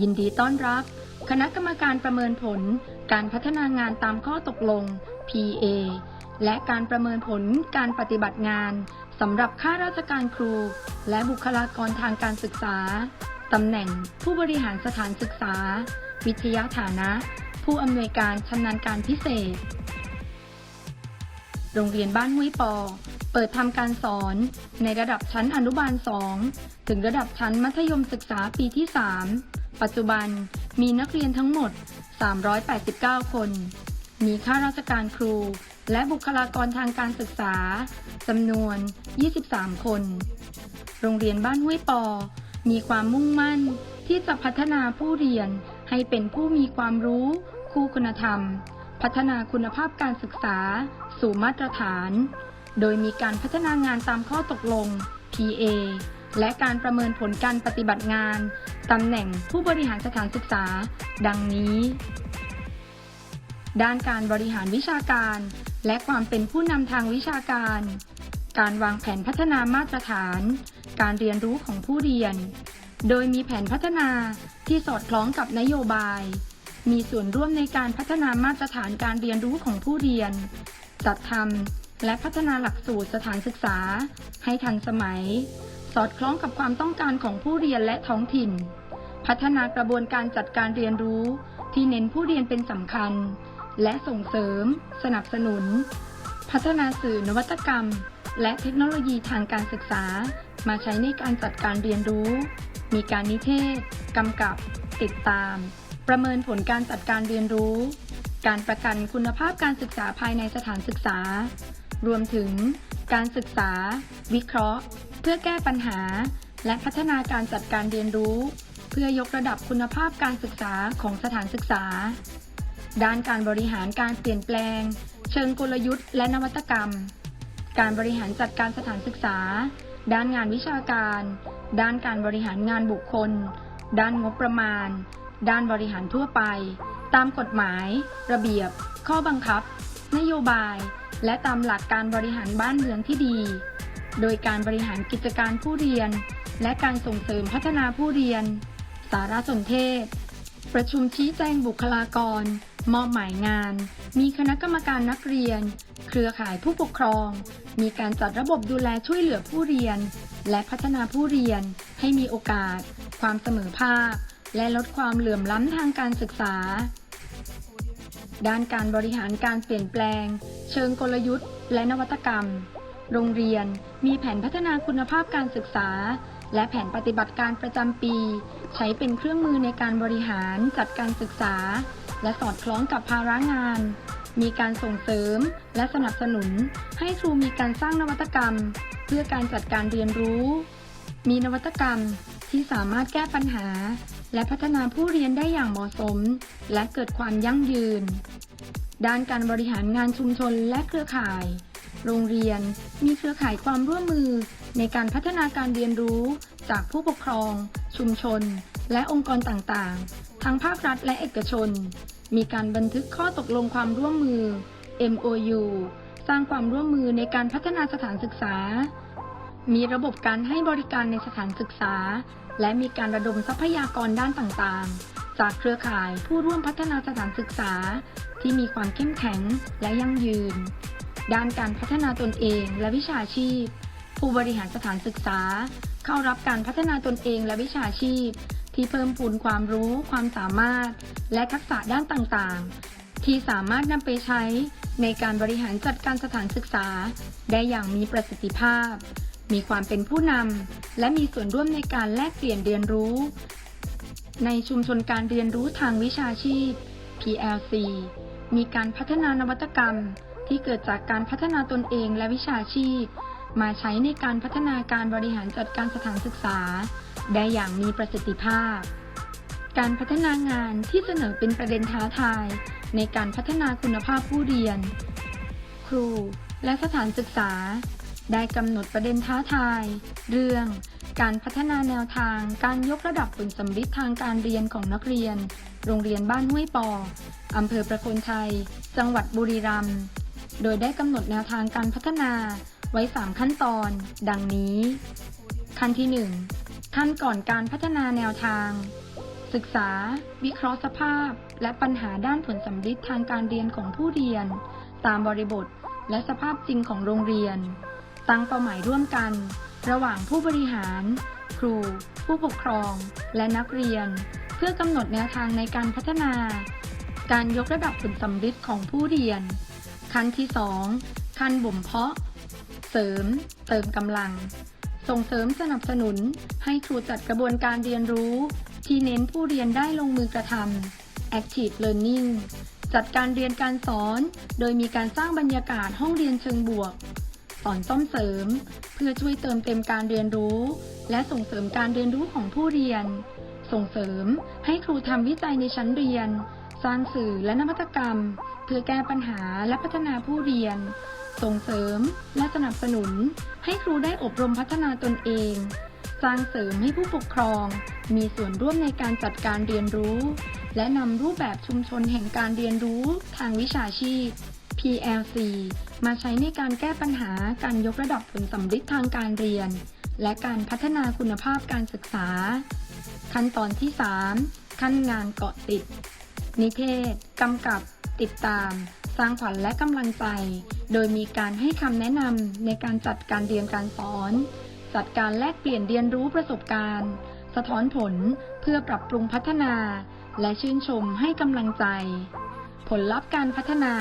ยินดีต้อนรับ คณะกรรมการประเมินผล การพัฒนางานตามข้อตกลง PA และการประเมินผลการปฏิบัติงานสำหรับข้าราชการครู และบุคลากรทางการศึกษาตำแหน่งผู้บริหารสถานศึกษา วิทยาฐานะ ผู้อำนวยการชำนาญการพิเศษ โรงเรียนบ้านห้วยปอ เปิดทำการสอนในระดับชั้นอนุบาล 2 ถึงระดับชั้นมัธยมศึกษาปีที่ 3 ปัจจุบันมีนักเรียนทั้งหมด 389 คน มีข้าราชการครู และบุคลากรทางการศึกษาจำนวน 23 คน โรงเรียนบ้านห้วยปอ มีความมุ่งมั่นที่จะพัฒนาผู้เรียนให้เป็นผู้มีความรู้คู่คุณธรรม พัฒนาคุณภาพการศึกษาสู่มาตรฐาน โดยมีการพัฒนางานตามข้อตกลง PA และการประเมินผลการปฏิบัติงาน ตำแหน่งผู้บริหารสถานศึกษา ดังนี้ ด้านการบริหารวิชาการ และความเป็นผู้นำทางวิชาการ การวางแผนพัฒนามาตรฐาน การเรียนรู้ของผู้เรียน โดยมีแผนพัฒนาที่สอดคล้องกับนโยบาย มีส่วนร่วมในการพัฒนามาตรฐานการเรียนรู้ของผู้เรียน จัดทำและพัฒนาหลักสูตรสถานศึกษาให้ทันสมัย สอดคล้องกับความต้องการของผู้เรียนและท้องถิ่น พัฒนากระบวนการจัดการเรียนรู้ ที่เน้นผู้เรียนเป็นสำคัญ และส่งเสริม สนับสนุน พัฒนาสื่อนวัตกรรม และเทคโนโลยีทางการศึกษา มาใช้ในการจัดการเรียนรู้ มีการนิเทศกำกับ ติดตาม ประเมินผลการจัดการเรียนรู้ การประกันคุณภาพการศึกษาภายในสถานศึกษา รวมถึง การศึกษา วิเคราะห์ เพื่อแก้ปัญหา และพัฒนาการจัดการเรียนรู้ เพื่อยกระดับคุณภาพการศึกษาของสถานศึกษา ด้านการบริหารการเปลี่ยนแปลง เชิงกลยุทธ์และนวัตกรรม การบริหารจัดการสถานศึกษา ด้านงานวิชาการ ด้านการบริหารงานบุคคล ด้านงบประมาณ ด้านบริหารทั่วไป ตามกฎหมาย ระเบียบ ข้อบังคับ นโยบาย และตามหลักการบริหารบ้านเมืองที่ดี โดยการบริหารกิจการผู้เรียน และการส่งเสริมพัฒนาผู้เรียน สารสนเทศ ประชุมชี้แจงบุคลากร มอบหมายงาน มีคณะกรรมการนักเรียน เครือข่ายผู้ปกครอง มีการจัดระบบดูแลช่วยเหลือผู้เรียน และพัฒนาผู้เรียนให้มีโอกาส ความเสมอภาค และลดความเหลื่อมล้ำทางการศึกษา ด้านการบริหารการเปลี่ยนแปลง เชิงกลยุทธ์ และนวัตกรรม โรงเรียนมีแผนพัฒนาคุณภาพการศึกษา และแผนปฏิบัติการประจำปี ใช้เป็นเครื่องมือในการบริหารจัดการศึกษา และสอดคล้องกับภาระงาน มีการส่งเสริมและสนับสนุน ให้ครูมีการสร้างนวัตกรรม เพื่อการจัดการเรียนรู้ มีนวัตกรรมที่สามารถแก้ปัญหา และพัฒนาผู้เรียนได้อย่างเหมาะสม และเกิดความยั่งยืน ด้านการบริหารงานชุมชนและเครือข่าย โรงเรียนมีเครือข่ายความร่วมมือในการพัฒนาการเรียนรู้จากผู้ปกครอง ชุมชน และองค์กรต่างๆ ทั้งภาครัฐและเอกชน มีการบันทึกข้อตกลงความร่วมมือ MOU สร้างความร่วมมือในการพัฒนาสถานศึกษา มีระบบการให้บริการในสถานศึกษา และมีการระดมทรัพยากรด้านต่างๆ จากเครือข่ายผู้ร่วมพัฒนาสถานศึกษา ที่มีความเข้มแข็งและยั่งยืน ด้านการพัฒนาตนเองและวิชาชีพ ผู้บริหารสถานศึกษา เข้ารับการพัฒนาตนเองและวิชาชีพ ที่เพิ่มพูนความรู้ ความสามารถ และทักษะด้านต่างๆ ที่สามารถนำไปใช้ในการบริหารจัดการสถานศึกษา ได้อย่างมีประสิทธิภาพ มีความเป็นผู้นำและมีส่วนร่วมในการแลกเปลี่ยนเรียนรู้ ในชุมชนการเรียนรู้ทางวิชาชีพ PLC มีการพัฒนานวัตกรรม ที่เกิดจากการพัฒนาตนเองและวิชาชีพ มาใช้ในการพัฒนาการบริหารจัดการสถานศึกษา ได้อย่างมีประสิทธิภาพ การพัฒนางานที่เสนอเป็นประเด็นท้าทาย ในการพัฒนาคุณภาพผู้เรียน ครูและสถานศึกษา ได้กำหนดประเด็นท้าทาย เรื่องการพัฒนาแนวทางการยกระดับผลสำลิดทางการเรียนของนักเรียน โรงเรียนบ้านห้วยปอ อำเภอประโคนชัย จังหวัดบุรีรัมย์ โดยได้กำหนดแนวทางการพัฒนาไว้ 3 ขั้นตอน ดังนี้ ขั้นที่ 1 ขั้นก่อนการพัฒนาแนวทาง ศึกษา วิเคราะห์สภาพ และปัญหาด้านผลสัมฤทธิ์ทางการเรียนของผู้เรียน ตามบริบท และสภาพจริงของโรงเรียน ตั้งเป้าหมายร่วมกัน ระหว่างผู้บริหาร ครู ผู้ปกครอง และนักเรียน เพื่อกำหนดแนวทางในการพัฒนา การยกระดับผลสัมฤทธิ์ของผู้เรียน ขั้นที่ 2 ขั้นบ่มเพาะ เสริม เติมกำลัง ส่งเสริมสนับสนุนให้ครูจัดกระบวนการเรียนรู้ ที่เน้นผู้เรียนได้ลงมือกระทำ active learning จัดการเรียนการสอน โดยมีการสร้างบรรยากาศห้องเรียนเชิงบวก สอนซ่อมเสริม เพื่อช่วยเติมเต็มการเรียนรู้ และส่งเสริมการเรียนรู้ของผู้เรียน ส่งเสริมให้ครูทำวิจัยในชั้นเรียน สร้างสื่อและนวัตกรรม เพื่อแก้ปัญหาและพัฒนาผู้เรียน ส่งเสริมและสนับสนุน ให้ครูได้อบรมพัฒนาตนเอง สร้างเสริมให้ผู้ปกครอง มีส่วนร่วมในการจัดการเรียนรู้ และนำรูปแบบชุมชนแห่งการเรียนรู้ทางวิชาชีพ PLC มาใช้ในการแก้ปัญหาการยกระดับผลสัมฤทธิ์ทางการเรียน และการพัฒนาคุณภาพการศึกษา ขั้นตอนที่ 3 ขั้นงานเกาะติด นิเทศ กำกับ ติดตาม สร้างขวัญและกำลังใจ โดยมีการให้คำแนะนำในการจัดการเรียนการสอน จัดการแลกเปลี่ยนเรียนรู้ประสบการณ์ สะท้อนผลเพื่อปรับปรุงพัฒนา และชื่นชมให้กำลังใจ ผลลัพธ์การพัฒนา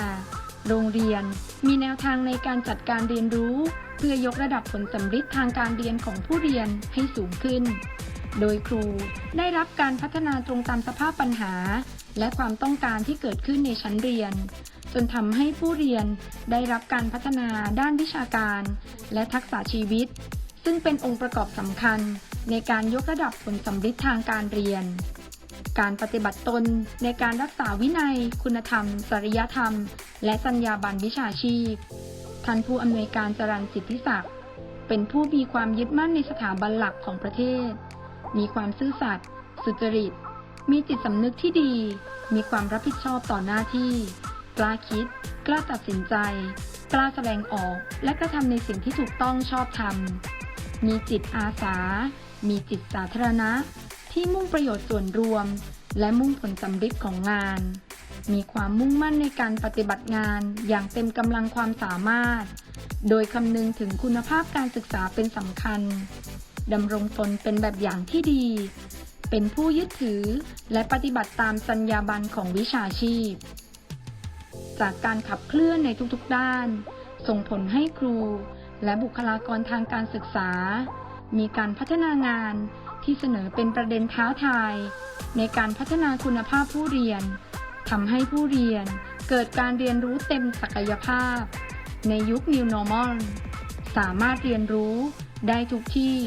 โรงเรียนมีแนวทางในการจัดการเรียนรู้ เพื่อยกระดับผลสัมฤทธิ์ทางการเรียนของผู้เรียนให้สูงขึ้น โดยครูได้รับการพัฒนาตรงตามสภาพปัญหา และความต้องการที่เกิดขึ้นในชั้นเรียน จนทำให้ผู้เรียนได้รับการพัฒนาด้านวิชาการ และทักษะชีวิต ซึ่งเป็นองค์ประกอบสำคัญในการยกระดับผลสัมฤทธิ์ทางการเรียน การปฏิบัติตนในการรักษาวินัย คุณธรรม จริยธรรม และจรรยาบรรณวิชาชีพ ท่านผู้อำนวยการจรัญสิทธิศักดิ์เป็นผู้มีความยึดมั่นในสถาบันหลักของประเทศ มีความซื่อสัตย์สุจริต มีจิตสำนึกที่ดี มีความรับผิดชอบต่อหน้าที่ กล้าคิด กล้าตัดสินใจ กล้าแสดงออก และกระทำในสิ่งที่ถูกต้องชอบธรรม มีจิตอาสา มีจิตสาธารณะ ที่มุ่งประโยชน์ส่วนรวม และมุ่งผลสำฤทธิ์ของงาน มีความมุ่งมั่นในการปฏิบัติงานอย่างเต็มกำลังความสามารถ โดยคำนึงถึงคุณภาพการศึกษาเป็นสำคัญดำรงตนเป็นแบบอย่างที่ดี เป็นผู้ยึดถือ และปฏิบัติตามจรรยาบรรณของวิชาชีพ จากการขับเคลื่อนในทุกๆด้าน ส่งผลให้ครู และบุคลากรทางการศึกษา มีการพัฒนางานที่เสนอเป็นประเด็นท้าทาย ในการพัฒนาคุณภาพผู้เรียนทำให้ผู้เรียนเกิดการเรียนรู้เต็มศักยภาพ ในยุค New Normal สามารถเรียนรู้ได้ทุกที่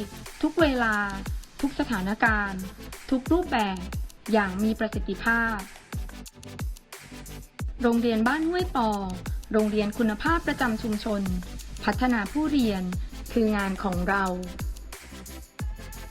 ทุกเวลา ทุกสถานการณ์ ทุกรูปแบบอย่างมีประสิทธิภาพ โรงเรียนบ้านห้วยปอ โรงเรียนคุณภาพประจำชุมชน พัฒนาผู้เรียนคืองานของเรา